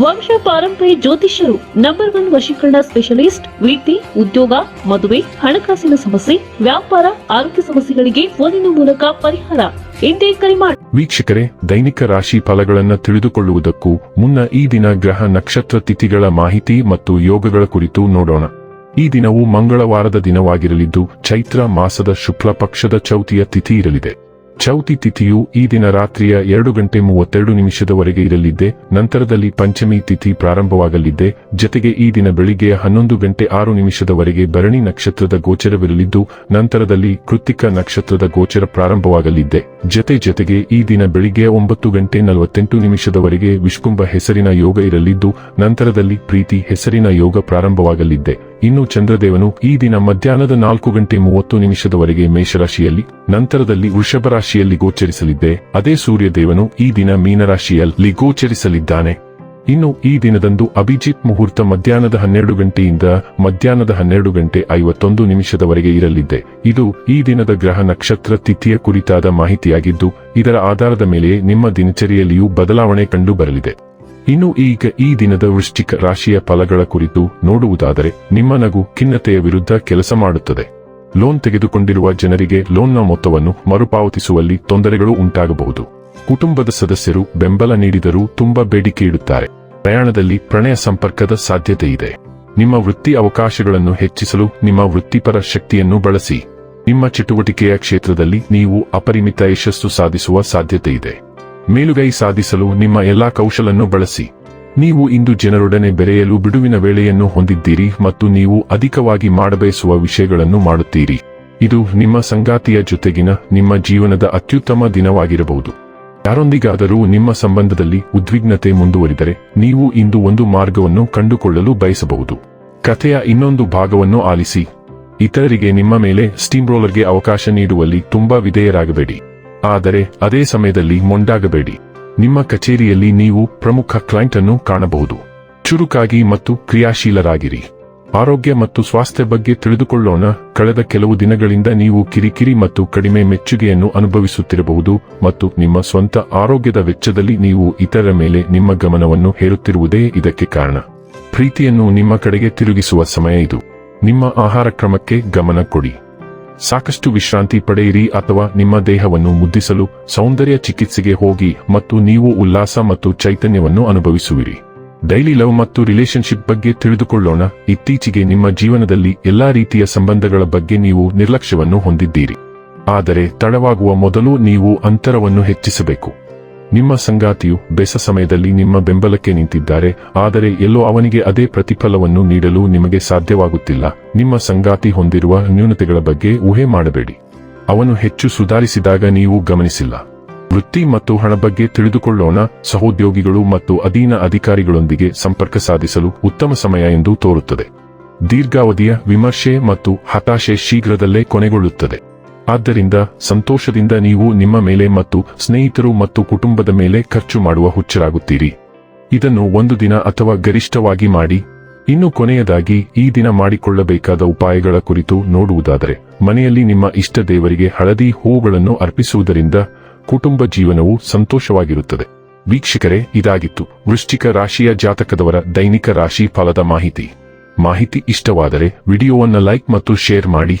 ವಂಶ ಪಾರಂಪರ್ಯ ಜ್ಯೋತಿಷ್ಯರು ನಂಬರ್ ಒನ್ ವಶೀಕರಣ ಸ್ಪೆಷಲಿಸ್ಟ್ ವೃತ್ತಿ ಉದ್ಯೋಗ, ಮದುವೆ, ಹಣಕಾಸಿನ ಸಮಸ್ಯೆ, ವ್ಯಾಪಾರ, ಆರೋಗ್ಯ ಸಮಸ್ಯೆಗಳಿಗೆ ಫೋನಿನ ಮೂಲಕ ಪರಿಹಾರ. ಎಂದೇ ಕರೆ ಮಾಡಿ ವೀಕ್ಷಕರೇ, ದೈನಿಕ ರಾಶಿ ಫಲಗಳನ್ನು ತಿಳಿದುಕೊಳ್ಳುವುದಕ್ಕೂ ಮುನ್ನ ಈ ದಿನ ಗ್ರಹ ನಕ್ಷತ್ರ ತಿಥಿಗಳ ಮಾಹಿತಿ ಮತ್ತು ಯೋಗಗಳ ಕುರಿತು ನೋಡೋಣ. ಈ ದಿನವು ಮಂಗಳವಾರದ ದಿನವಾಗಿರಲಿದ್ದು, ಚೈತ್ರ ಮಾಸದ ಶುಕ್ಲ ಪಕ್ಷದ ಚೌತಿಯ ತಿಥಿ ಇರಲಿದೆ. ಚೌತಿ ತಿಥಿಯು ಈ ದಿನ ರಾತ್ರಿಯ ಎರಡು ಗಂಟೆ ಮೂವತ್ತೆರಡು ನಿಮಿಷದವರೆಗೆ ಇರಲಿದ್ದೆ, ನಂತರದಲ್ಲಿ ಪಂಚಮಿ ತಿಥಿ ಪ್ರಾರಂಭವಾಗಲಿದ್ದೆ, ಜತೆಗೆ ಈ ದಿನ ಬೆಳಿಗ್ಗೆಯ ಹನ್ನೊಂದು ಗಂಟೆ ಆರು ನಿಮಿಷದವರೆಗೆ ಭರಣಿ ನಕ್ಷತ್ರದ ಗೋಚರವಿರಲಿದ್ದು, ನಂತರದಲ್ಲಿ ಕೃತಿಕ ನಕ್ಷತ್ರದ ಗೋಚರ ಪ್ರಾರಂಭವಾಗಲಿದ್ದೆ, ಜತೆ ಜತೆಗೆ ಈ ದಿನ ಬೆಳಿಗ್ಗೆ ಒಂಬತ್ತು ಗಂಟೆ ನಲವತ್ತೆಂಟು ನಿಮಿಷದವರೆಗೆ ವಿಷ್ಕುಂಭ ಹೆಸರಿನ ಯೋಗ ಇರಲಿದ್ದು, ನಂತರದಲ್ಲಿ ಪ್ರೀತಿ ಹೆಸರಿನ ಯೋಗ ಪ್ರಾರಂಭವಾಗಲಿದ್ದೆ. ಇನ್ನು ಚಂದ್ರದೇವನು ಈ ದಿನ ಮಧ್ಯಾಹ್ನದ ನಾಲ್ಕು ಗಂಟೆ ಮೂವತ್ತು ನಿಮಿಷದವರೆಗೆ ಮೇಷರಾಶಿಯಲ್ಲಿ, ನಂತರದಲ್ಲಿ ವೃಷಭ ರಾಶಿಯಲ್ಲಿ ಗೋಚರಿಸಲಿದ್ದೆ. ಅದೇ ಸೂರ್ಯದೇವನು ಈ ದಿನ ಮೀನರಾಶಿಯಲ್ಲಿ ಗೋಚರಿಸಲಿದ್ದಾನೆ. ಇನ್ನು ಈ ದಿನದಂದು ಅಭಿಜಿತ್ ಮುಹೂರ್ತ ಮಧ್ಯಾಹ್ನದ ಹನ್ನೆರಡು ಗಂಟೆಯಿಂದ ಮಧ್ಯಾಹ್ನದ ಹನ್ನೆರಡು ಗಂಟೆ ಐವತ್ತೊಂದು ನಿಮಿಷದವರೆಗೆ ಇರಲಿದ್ದೆ. ಇದು ಈ ದಿನದ ಗ್ರಹ ನಕ್ಷತ್ರ ತಿಥಿಯ ಕುರಿತಾದ ಮಾಹಿತಿಯಾಗಿದ್ದು, ಇದರ ಆಧಾರದ ಮೇಲೆ ನಿಮ್ಮ ದಿನಚರಿಯಲ್ಲಿಯೂ ಬದಲಾವಣೆ ಕಂಡು ಬರಲಿದೆ ಇನ್ನು ಈಗ ಈ ದಿನದ ವೃಶ್ಚಿಕ ರಾಶಿಯ ಫಲಗಳ ಕುರಿತು ನೋಡುವುದಾದರೆ ನಿಮ್ಮ ನಗು ಖಿನ್ನತೆಯ ವಿರುದ್ಧ ಕೆಲಸ ಮಾಡುತ್ತದೆ. ಲೋನ್ ತೆಗೆದುಕೊಂಡಿರುವ ಜನರಿಗೆ ಲೋನ್ನ ಮೊತ್ತವನ್ನು ಮರುಪಾವತಿಸುವಲ್ಲಿ ತೊಂದರೆಗಳು ಉಂಟಾಗಬಹುದು. ಕುಟುಂಬದ ಸದಸ್ಯರು ಬೆಂಬಲ ನೀಡಿದರೂ ತುಂಬಾ ಬೇಡಿಕೆ ಇಡುತ್ತಾರೆ. ಪ್ರಯಾಣದಲ್ಲಿ ಪ್ರಣಯ ಸಂಪರ್ಕದ ಸಾಧ್ಯತೆ ಇದೆ. ನಿಮ್ಮ ವೃತ್ತಿ ಅವಕಾಶಗಳನ್ನು ಹೆಚ್ಚಿಸಲು ನಿಮ್ಮ ವೃತ್ತಿಪರ ಶಕ್ತಿಯನ್ನು ಬಳಸಿ. ನಿಮ್ಮ ಚಟುವಟಿಕೆಯ ಕ್ಷೇತ್ರದಲ್ಲಿ ನೀವು ಅಪರಿಮಿತ ಯಶಸ್ಸು ಸಾಧಿಸುವ ಸಾಧ್ಯತೆ ಇದೆ. ಮೇಲುಗೈ ಸಾಧಿಸಲು ನಿಮ್ಮ ಎಲ್ಲಾ ಕೌಶಲನ್ನು ಬಳಸಿ. ನೀವು ಇಂದು ಜನರೊಡನೆ ಬೆರೆಯಲು ಬಿಡುವಿನ ವೇಳೆಯನ್ನು ಹೊಂದಿದ್ದೀರಿ ಮತ್ತು ನೀವು ಅಧಿಕವಾಗಿ ಮಾಡಬಯಸುವ ವಿಷಯಗಳನ್ನು ಮಾಡುತ್ತೀರಿ. ಇದು ನಿಮ್ಮ ಸಂಗಾತಿಯ ಜೊತೆಗಿನ ನಿಮ್ಮ ಜೀವನದ ಅತ್ಯುತ್ತಮ ದಿನವಾಗಿರಬಹುದು. ಯಾರೊಂದಿಗಾದರೂ ನಿಮ್ಮ ಸಂಬಂಧದಲ್ಲಿ ಉದ್ವಿಗ್ನತೆ ಮುಂದುವರಿದರೆ ನೀವು ಇಂದು ಒಂದು ಮಾರ್ಗವನ್ನು ಕಂಡುಕೊಳ್ಳಲು ಬಯಸಬಹುದು. ಕಥೆಯ ಇನ್ನೊಂದು ಭಾಗವನ್ನು ಆಲಿಸಿ. ಇತರರಿಗೆ ನಿಮ್ಮ ಮೇಲೆ ಸ್ಟೀಮ್ ರೋಲರ್ಗೆ ಅವಕಾಶ ನೀಡುವಲ್ಲಿ ತುಂಬಾ ವಿಧೇಯರಾಗಬೇಡಿ. ಆದರೆ ಅದೇ ಸಮಯದಲ್ಲಿ ಮೊಂಡಾಗಬೇಡಿ. ನಿಮ್ಮ ಕಚೇರಿಯಲ್ಲಿ ನೀವು ಪ್ರಮುಖ ಕ್ಲೈಂಟ್ ಅನ್ನು ಕಾಣಬಹುದು. ಚುರುಕಾಗಿ ಮತ್ತು ಕ್ರಿಯಾಶೀಲರಾಗಿರಿ. ಆರೋಗ್ಯ ಮತ್ತು ಸ್ವಾಸ್ಥ್ಯ ಬಗ್ಗೆ ತಿಳಿದುಕೊಳ್ಳೋಣ. ಕಳೆದ ಕೆಲವು ದಿನಗಳಿಂದ ನೀವು ಕಿರಿಕಿರಿ ಮತ್ತು ಕಡಿಮೆ ಮೆಚ್ಚುಗೆಯನ್ನು ಅನುಭವಿಸುತ್ತಿರಬಹುದು ಮತ್ತು ನಿಮ್ಮ ಸ್ವಂತ ಆರೋಗ್ಯದ ವೆಚ್ಚದಲ್ಲಿ ನೀವು ಇತರರ ಮೇಲೆ ನಿಮ್ಮ ಗಮನವನ್ನು ಹೇರುತ್ತಿರುವುದೇ ಇದಕ್ಕೆ ಕಾರಣ. ಪ್ರೀತಿಯನ್ನು ನಿಮ್ಮ ಕಡೆಗೆ ತಿರುಗಿಸುವ ಸಮಯ ಇದು. ನಿಮ್ಮ ಆಹಾರ ಕ್ರಮಕ್ಕೆ ಗಮನ ಕೊಡಿ. ಸಾಕಷ್ಟು ವಿಶ್ರಾಂತಿ ಪಡೆಯಿರಿ ಅಥವಾ ನಿಮ್ಮ ದೇಹವನ್ನು ಮುದ್ದಿಸಲು ಸೌಂದರ್ಯ ಚಿಕಿತ್ಸೆಗೆ ಹೋಗಿ ಮತ್ತು ನೀವು ಉಲ್ಲಾಸ ಮತ್ತು ಚೈತನ್ಯವನ್ನು ಅನುಭವಿಸುವಿರಿ. ಡೈಲಿ ಲವ್ ಮತ್ತು ರಿಲೇಶನ್ಶಿಪ್ ಬಗ್ಗೆ ತಿಳಿದುಕೊಳ್ಳೋಣ. ಇತ್ತೀಚೆಗೆ ನಿಮ್ಮ ಜೀವನದಲ್ಲಿ ಎಲ್ಲಾ ರೀತಿಯ ಸಂಬಂಧಗಳ ಬಗ್ಗೆ ನೀವು ನಿರ್ಲಕ್ಷ್ಯವನ್ನು ಹೊಂದಿದ್ದೀರಿ. ಆದರೆ ತಡವಾಗುವ ಮೊದಲು ನೀವು ಅಂತರವನ್ನು ಹೆಚ್ಚಿಸಬೇಕು. ನಿಮ್ಮ ಸಂಗಾತಿಯು ಬೆಸ ಸಮಯದಲ್ಲಿ ನಿಮ್ಮ ಬೆಂಬಲಕ್ಕೆ ನಿಂತಿದ್ದಾರೆ, ಆದರೆ ಎಲ್ಲೋ ಅವನಿಗೆ ಅದೇ ಪ್ರತಿಫಲವನ್ನು ನೀಡಲು ನಿಮಗೆ ಸಾಧ್ಯವಾಗುತ್ತಿಲ್ಲ. ನಿಮ್ಮ ಸಂಗಾತಿ ಹೊಂದಿರುವ ನ್ಯೂನತೆಗಳ ಬಗ್ಗೆ ಊಹೆ ಮಾಡಬೇಡಿ. ಅವನು ಹೆಚ್ಚು ಸುಧಾರಿಸಿದಾಗ ನೀವು ಗಮನಿಸಿಲ್ಲ. ವೃತ್ತಿ ಮತ್ತು ಹಣ ಬಗ್ಗೆ ತಿಳಿದುಕೊಳ್ಳೋಣ. ಸಹೋದ್ಯೋಗಿಗಳು ಮತ್ತು ಅಧೀನ ಅಧಿಕಾರಿಗಳೊಂದಿಗೆ ಸಂಪರ್ಕ ಸಾಧಿಸಲು ಉತ್ತಮ ಸಮಯ ಎಂದು ತೋರುತ್ತದೆ. ದೀರ್ಘಾವಧಿಯ ವಿಮರ್ಶೆ ಮತ್ತು ಹತಾಶೆ ಶೀಘ್ರದಲ್ಲೇ ಕೊನೆಗೊಳ್ಳುತ್ತದೆ. ಆದ್ದರಿಂದ ಸಂತೋಷದಿಂದ ನೀವು ನಿಮ್ಮ ಮೇಲೆ ಮತ್ತು ಸ್ನೇಹಿತರು ಮತ್ತು ಕುಟುಂಬದ ಮೇಲೆ ಖರ್ಚು ಮಾಡುವ ಹುಚ್ಚರಾಗುತ್ತೀರಿ. ಇದನ್ನು ಒಂದು ದಿನ ಅಥವಾ ಗರಿಷ್ಠವಾಗಿ ಮಾಡಿ. ಇನ್ನು ಕೊನೆಯದಾಗಿ ಈ ದಿನ ಮಾಡಿಕೊಳ್ಳಬೇಕಾದ ಉಪಾಯಗಳ ಕುರಿತು ನೋಡುವುದಾದರೆ, ಮನೆಯಲ್ಲಿ ನಿಮ್ಮ ಇಷ್ಟ ದೇವರಿಗೆ ಹಳದಿ ಹೂವುಗಳನ್ನು ಅರ್ಪಿಸುವುದರಿಂದ ಕುಟುಂಬ ಜೀವನವು ಸಂತೋಷವಾಗಿರುತ್ತದೆ. ವೀಕ್ಷಕರೇ, ಇದಾಗಿತ್ತು ವೃಶ್ಚಿಕ ರಾಶಿಯ ಜಾತಕದವರ ದೈನಿಕ ರಾಶಿ ಫಲದ ಮಾಹಿತಿ. ಮಾಹಿತಿ ಇಷ್ಟವಾದರೆ ವಿಡಿಯೋವನ್ನು ಲೈಕ್ ಮತ್ತು ಶೇರ್ ಮಾಡಿ.